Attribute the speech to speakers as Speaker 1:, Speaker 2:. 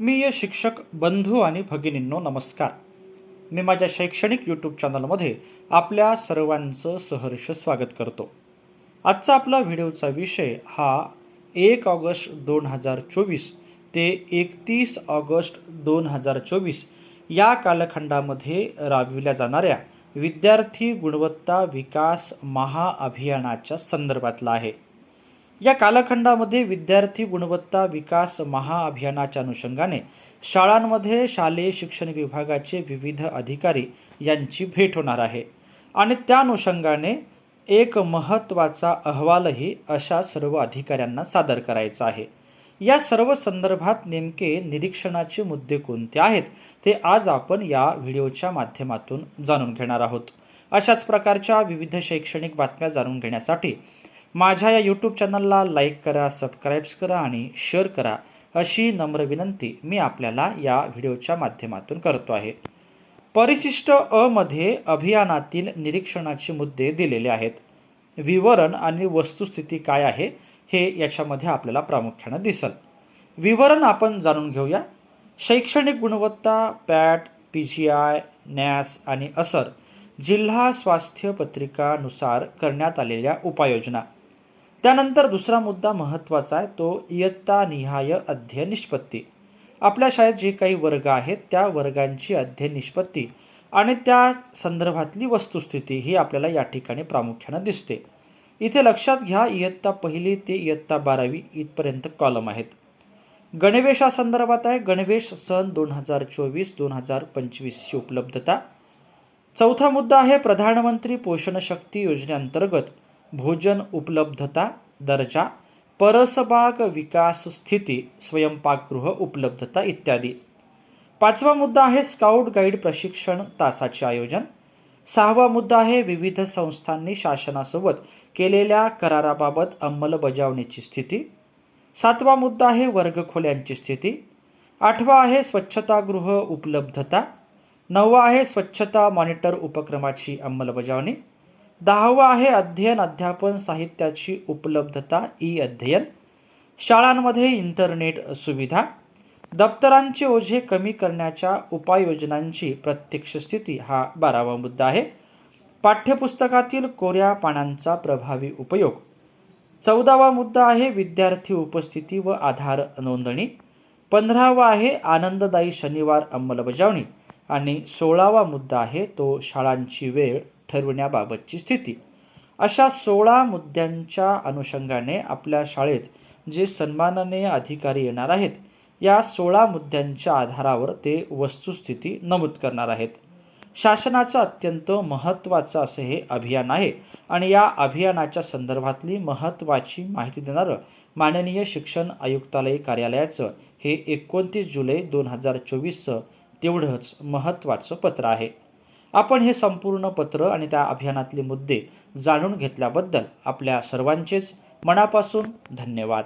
Speaker 1: मी ये शिक्षक बंधू आणि भगिनींनो नमस्कार. मी माझ्या शैक्षणिक यूट्यूब चॅनलमध्ये आपल्या सर्वांचं सहर्ष स्वागत करतो. आजचा आपला व्हिडिओचा विषय हा एक ऑगस्ट दोन हजार चोवीस ते एकतीस ऑगस्ट दोन हजार चोवीस या कालखंडामध्ये राबविल्या जाणाऱ्या विद्यार्थी गुणवत्ता विकास महाअभियानाच्या संदर्भातला आहे. या कालखंडामध्ये विद्यार्थी गुणवत्ता विकास महाअभियानाच्या अनुषंगाने शाळांमध्ये शालेय शिक्षण विभागाचे विविध अधिकारी यांची भेट होणार आहे. आणि त्या अनुषंगाने एक महत्त्वाचा अहवालही अशा सर्व अधिकाऱ्यांना सादर करायचा आहे. या सर्व संदर्भात नेमके निरीक्षणाचे मुद्दे कोणते आहेत ते आज आपण या व्हिडिओच्या माध्यमातून जाणून घेणार आहोत. अशाच प्रकारच्या विविध शैक्षणिक बातम्या जाणून घेण्यासाठी माझ्या या यूट्यूब चॅनलला लाईक करा सबस्क्राईब्स करा आणि शेअर करा अशी नम्र विनंती मी आपल्याला या व्हिडिओच्या माध्यमातून करतो आहे. परिशिष्ट अ मध्ये अभियानातील निरीक्षणाचे मुद्दे दिलेले आहेत. विवरण आणि वस्तुस्थिती काय आहे हे याच्यामध्ये आपल्याला प्रामुख्यानं दिसल. विवरण आपण जाणून घेऊया. शैक्षणिक गुणवत्ता PAT P G I NAS आणि असर जिल्हा स्वास्थ्य पत्रिकानुसार करण्यात आलेल्या उपाययोजना. त्यानंतर दुसरा मुद्दा महत्त्वाचा आहे तो इयत्ता निहाय अध्ययन निष्पत्ती. आपल्या शाळेत जे काही वर्ग आहेत त्या वर्गांची अध्ययन निष्पत्ती आणि त्या संदर्भातली वस्तुस्थिती ही आपल्याला या ठिकाणी प्रामुख्यानं दिसते. इथे लक्षात घ्या इयत्ता पहिली ते इयत्ता बारावी इथपर्यंत कॉलम आहेत. गणवेशासंदर्भात आहे. गणवेश सन दोन हजार चोवीस दोन हजार पंचवीसची उपलब्धता. चौथा मुद्दा आहे प्रधानमंत्री पोषण शक्ती योजनेअंतर्गत. भोजन उपलब्धता दर्जा परसबाग विकास स्थिती स्वयंपाकगृह उपलब्धता इत्यादी. पाचवा मुद्दा आहे स्काउट गाईड प्रशिक्षण तासाचे आयोजन. सहावा मुद्दा आहे विविध संस्थांनी शासनासोबत केलेल्या कराराबाबत अंमलबजावणीची स्थिती. सातवा मुद्दा आहे वर्गखोल्यांची स्थिती. आठवा आहे स्वच्छतागृह उपलब्धता. नववा आहे स्वच्छता मॉनिटर उपक्रमाची अंमलबजावणी. दहावा आहे अध्ययन अध्यापन साहित्याची उपलब्धता ई अध्ययन. शाळांमध्ये इंटरनेट सुविधा. दप्तरांचे ओझे कमी करण्याच्या उपाययोजनांची प्रत्यक्ष स्थिती हा बारावा मुद्दा आहे. पाठ्यपुस्तकातील कोऱ्या पानांचा प्रभावी उपयोग. चौदावा मुद्दा आहे विद्यार्थी उपस्थिती व आधार नोंदणी. पंधरावा आहे आनंददायी शनिवार अंमलबजावणी. आणि सोळावा मुद्दा आहे तो शाळांची वेळ ठरवण्याबाबतची स्थिती. अशा सोळा मुद्द्यांच्या अनुषंगाने आपल्या शाळेत जे सन्माननीय अधिकारी येणार आहेत या सोळा मुद्द्यांच्या आधारावर ते वस्तुस्थिती नमूद करणार आहेत. शासनाचं अत्यंत महत्त्वाचं असं हे अभियान आहे आणि या अभियानाच्या संदर्भातली महत्त्वाची माहिती देणारं माननीय शिक्षण आयुक्तालय कार्यालयाचं हे एकोणतीस जुलै दोन हजार चोवीसचं तेवढंच महत्त्वाचं पत्र आहे. आपण हे संपूर्ण पत्र आणि त्या अभियानातले मुद्दे जाणून घेतल्याबद्दल आपल्या सर्वांचेच मनापासून धन्यवाद.